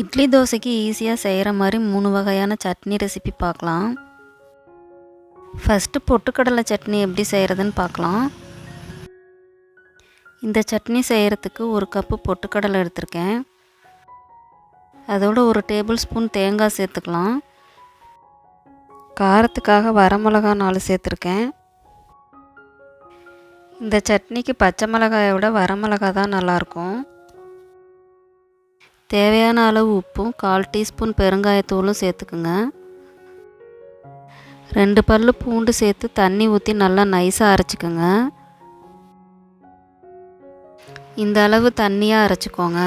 இட்லி தோசைக்கு ஈஸியாக செய்கிற மாதிரி மூணு வகையான சட்னி ரெசிபி பார்க்கலாம். ஃபஸ்ட்டு பொட்டுக்கடலை சட்னி எப்படி செய்கிறதுன்னு பார்க்கலாம். இந்த சட்னி செய்கிறதுக்கு ஒரு கப்பு பொட்டுக்கடலை எடுத்திருக்கேன். அதோட ஒரு டேபிள் ஸ்பூன் தேங்காய் சேர்த்துக்கலாம். காரத்துக்காக வரமிளகா நாலு சேர்த்துருக்கேன். இந்த சட்னிக்கு பச்சை மிளகாயை விட வரமிளகா தான் நல்லாயிருக்கும் தேவையான அளவு உப்பும் கால் டீஸ்பூன் பெருங்காயத்தூளும் சேர்த்துக்குங்க. ரெண்டு பல்லு பூண்டு சேர்த்து தண்ணி ஊற்றி நல்லா நைஸாக அரைச்சிக்கோங்க. இந்த அளவு தண்ணியாக அரைச்சிக்கோங்க.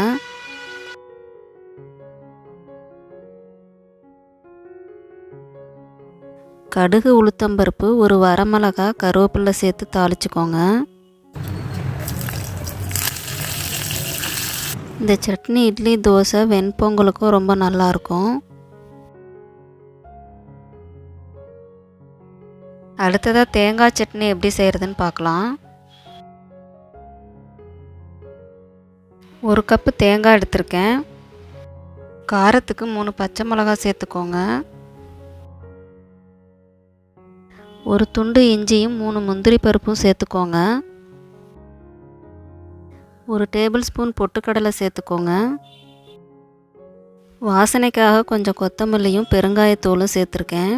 கடுகு உளுத்தம்பருப்பு ஒரு வரமிளகா கருவேப்பிலை சேர்த்து தாளிச்சுக்கோங்க. இந்த சட்னி இட்லி தோசை வெண்பொங்கலுக்கும் ரொம்ப நல்லாயிருக்கும். அடுத்ததாக தேங்காய் சட்னி எப்படி செய்கிறதுன்னு பார்க்கலாம். ஒரு கப்பு தேங்காய் எடுத்திருக்கேன். காரத்துக்கு மூணு பச்சை மிளகா சேர்த்துக்கோங்க. ஒரு துண்டு இஞ்சியும் மூணு முந்திரி பருப்பும் சேர்த்துக்கோங்க. ஒரு டேபிள் ஸ்பூன் பொட்டுக்கடலை சேர்த்துக்கோங்க. வாசனைக்காக கொஞ்சம் கொத்தமல்லியும் பெருங்காயத்தூளும் சேர்த்துருக்கேன்.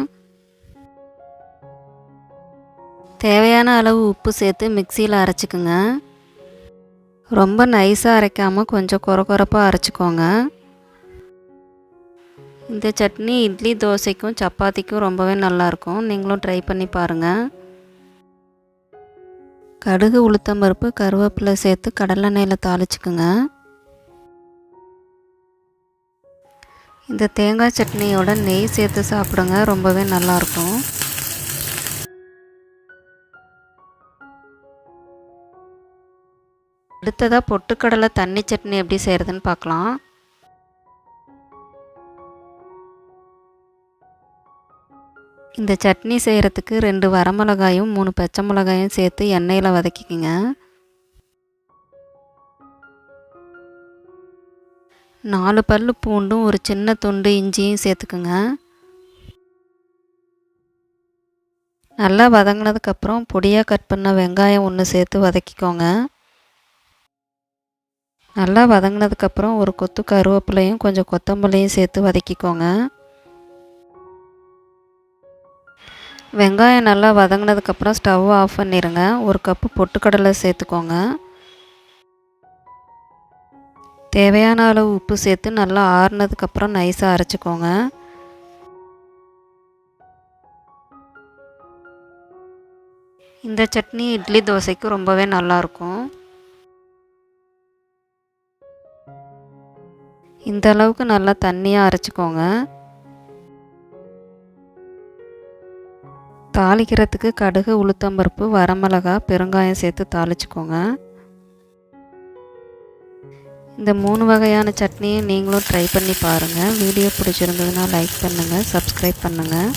தேவையான அளவு உப்பு சேர்த்து மிக்சியில் அரைச்சிக்குங்க. ரொம்ப நைஸாக அரைக்காமல் கொஞ்சம் குறகுறப்பாக அரைச்சிக்கோங்க. இந்த சட்னி இட்லி தோசைக்கும் சப்பாத்திக்கும் ரொம்பவே நல்லாயிருக்கும் நீங்களும் ட்ரை பண்ணி பாருங்கள் கடுகு உளுத்தம்பருப்பு கருவேப்பிலை சேர்த்து கடலெண்ணெயில் தாளிச்சுக்குங்க. இந்த தேங்காய் சட்னியோட நெய் சேர்த்து சாப்பிடுங்க ரொம்பவே நல்லாயிருக்கும். அடுத்ததாக பொட்டுக்கடலை தண்ணி சட்னி எப்படி செய்கிறதுன்னு பார்க்கலாம். இந்த சட்னி செய்கிறதுக்கு ரெண்டு வரமிளகாயும் மூணு பச்சை மிளகாயும் சேர்த்து எண்ணெயில் வதக்கிக்கோங்க. நாலு பல் பூண்டும் ஒரு சின்ன துண்டு இஞ்சியும் சேர்த்துக்குங்க. நல்லா வதங்கினதுக்கப்புறம் பொடியாக கட் பண்ண வெங்காயம் ஒன்று சேர்த்து வதக்கிக்கோங்க. நல்லா வதங்கினதுக்கப்புறம் ஒரு கொத்து கருவேப்பிலையும் கொஞ்சம் கொத்தமல்லியும் சேர்த்து வதக்கிக்கோங்க. வெங்காயம் நல்லா வதங்கினதுக்கப்புறம் ஸ்டவ் ஆஃப் பண்ணிடுங்க ஒரு கப்பு பொட்டுக்கடலை சேர்த்துக்கோங்க. தேவையான அளவு உப்பு சேர்த்து நல்லா ஆறுனதுக்கப்புறம் நைஸாக அரைச்சிக்கோங்க. இந்த சட்னி இட்லி தோசைக்கு ரொம்பவே நல்லாயிருக்கும் இந்த அளவுக்கு நல்லா தண்ணியாக அரைச்சிக்கோங்க. தாளிக்கிறதுக்கு கடுகு உளுத்தம்பருப்பு வரமிளகா பெருங்காயம் சேர்த்து தாளிச்சுக்கோங்க. இந்த மூணு வகையான சட்னியை நீங்களும் ட்ரை பண்ணி பாருங்கள் வீடியோ பிடிச்சிருந்ததுன்னா லைக் பண்ணுங்கள் சப்ஸ்கிரைப் பண்ணுங்கள்